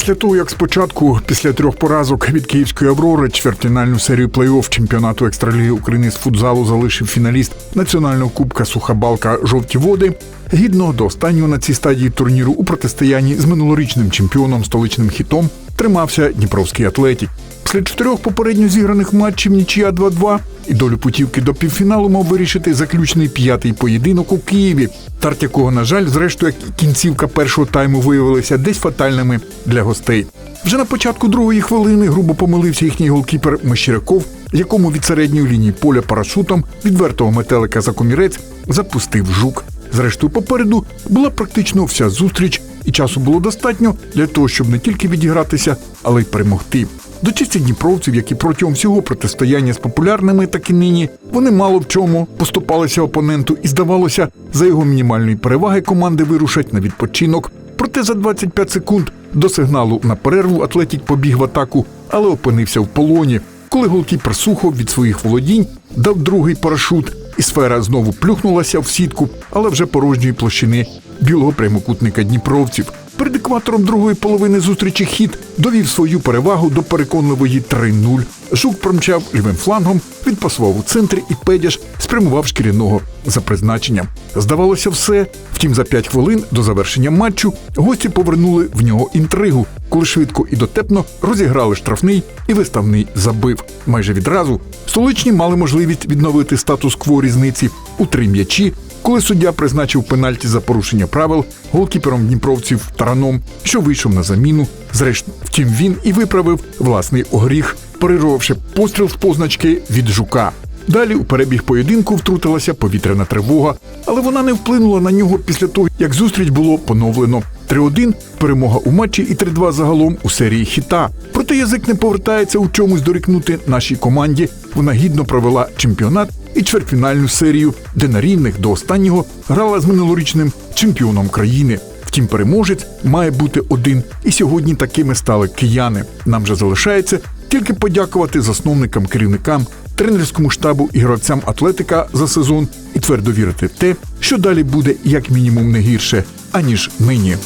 Після того, як спочатку, після трьох поразок від київської Аврори, чвертьфінальну серію плей-офф чемпіонату екстраліги України з футзалу залишив фіналіст національного кубка Суха Балка Жовті води. Гідно до останнього на цій стадії турніру у протистоянні з минулорічним чемпіоном столичним хітом тримався Дніпровський атлетік. Після чотирьох попередньо зіграних матчів нічия 2-2 і долю путівки до півфіналу мав вирішити заключний п'ятий поєдинок у Києві, старт якого, на жаль, зрештою, кінцівка першого тайму виявилися десь фатальними для гостей. Вже на початку другої хвилини грубо помилився їхній голкіпер Мещеряков, якому від середньої лінії поля парашутом відвертого метелика за комірець запустив жук. Зрештою, попереду була практично вся зустріч, і часу було достатньо для того, щоб не тільки відігратися, але й перемогти. До честі дніпровців, які протягом всього протистояння з популярними, так і нині, вони мало в чому поступалися опоненту, і здавалося, за його мінімальної переваги команди вирушать на відпочинок. Проте за 25 секунд до сигналу на перерву Атлетік побіг в атаку, але опинився в полоні. Коли голкіпер Сухов від своїх володінь дав другий парашут, і сфера знову плюхнулася в сітку, але вже порожньої площини білого прямокутника дніпровців. Перед екватором другої половини зустрічі хід довів свою перевагу до переконливої 3-0. Жук промчав лівим флангом, відпасував у центрі і Педяш спрямував шкіряного за призначенням. Здавалося, все. Втім, за 5 хвилин до завершення матчу гості повернули в нього інтригу, коли швидко і дотепно розіграли штрафний і виставний забив. Майже відразу столичні мали можливість відновити статус-кво різниці у три м'ячі коли суддя призначив пенальті за порушення правил голкіпером дніпровців тараном, що вийшов на заміну. Зрештою, втім, він і виправив власний огріх, перервавши постріл з позначки від жука. Далі у перебіг поєдинку втрутилася повітряна тривога, але вона не вплинула на нього після того, як зустріч було поновлено. 3-1 перемога у матчі і 3-2 загалом у серії хіта. Проте язик не повертається у чомусь дорікнути нашій команді. Вона гідно провела чемпіонат і чвертьфінальну серію, де на рівних до останнього грала з минулорічним чемпіоном країни. Втім, переможець має бути один, і сьогодні такими стали кияни. Нам же залишається тільки подякувати засновникам, керівникам, тренерському штабу і гравцям атлетика за сезон і твердо вірити в те, що далі буде як мінімум не гірше аніж нині.